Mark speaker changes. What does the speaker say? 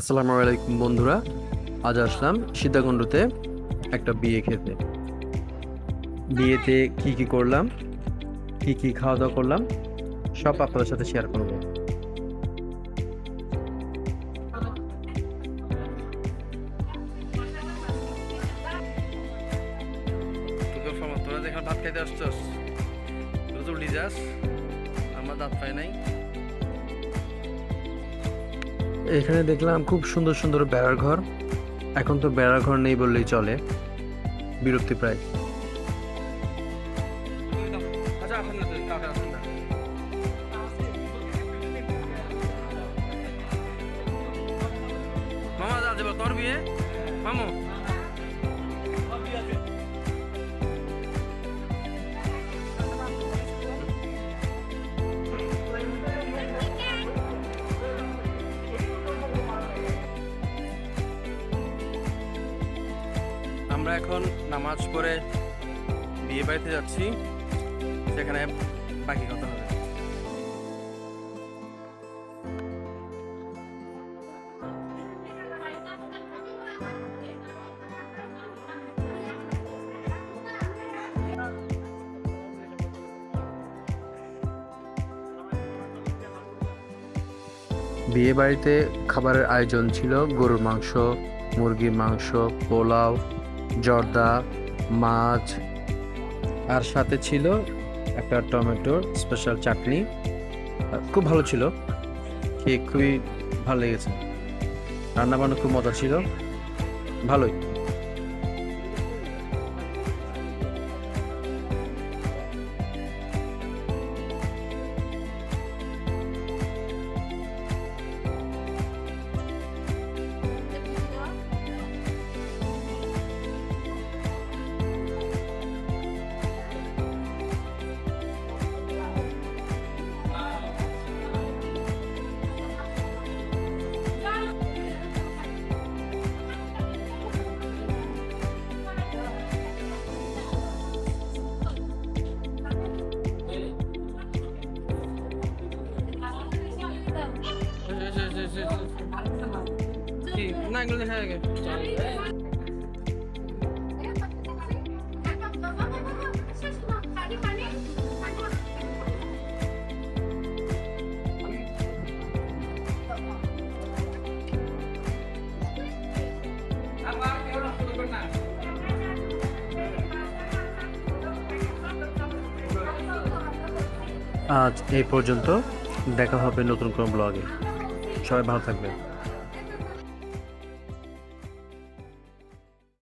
Speaker 1: আসসালামু আলাইকুম বন্ধুরা, আজ আসলাম সীতাকুণ্ডতে একটা বিয়ে খেতে। বিয়েতে কি কি করলাম, কি কি খাওয়া দাওয়া করলাম, সব আপনাদের সাথে শেয়ার করব।
Speaker 2: তোরা যেখানে ভাত খাইতে আসছস, তোরা তো উল্টি যাস, আমার দাঁত পাই নাই।
Speaker 1: এখানে দেখলাম খুব সুন্দর সুন্দর বেড়ার ঘর। এখন তো বেড়ার ঘর নেই বললেই চলে। বিরক্তি প্রায়।
Speaker 2: মামা যা তোর বিয়ে? মামু। আমরা এখন নামাজ পড়ে বিয়ে বাড়িতে যাচ্ছি। সেখানে বাকি কথা হবে।
Speaker 1: বিয়ে বাড়িতে খাবারের আয়োজন ছিল গরুর মাংস, মুরগির মাংস, পোলাও জর্দা, মাছ, আর সাথে ছিল একটা টমেটোর স্পেশাল চাটনি। খুব ভালো ছিল। খেয়ে খুবই ভালো লেগেছে। রান্না বান্না খুব মজা ছিল। ভালোই।
Speaker 2: কি না, এগুলো দেখা আগে
Speaker 1: আজ এই পর্যন্ত। দেখা হবে নতুন কোনো ব্লগে। সবাই ভালো থাকবেন।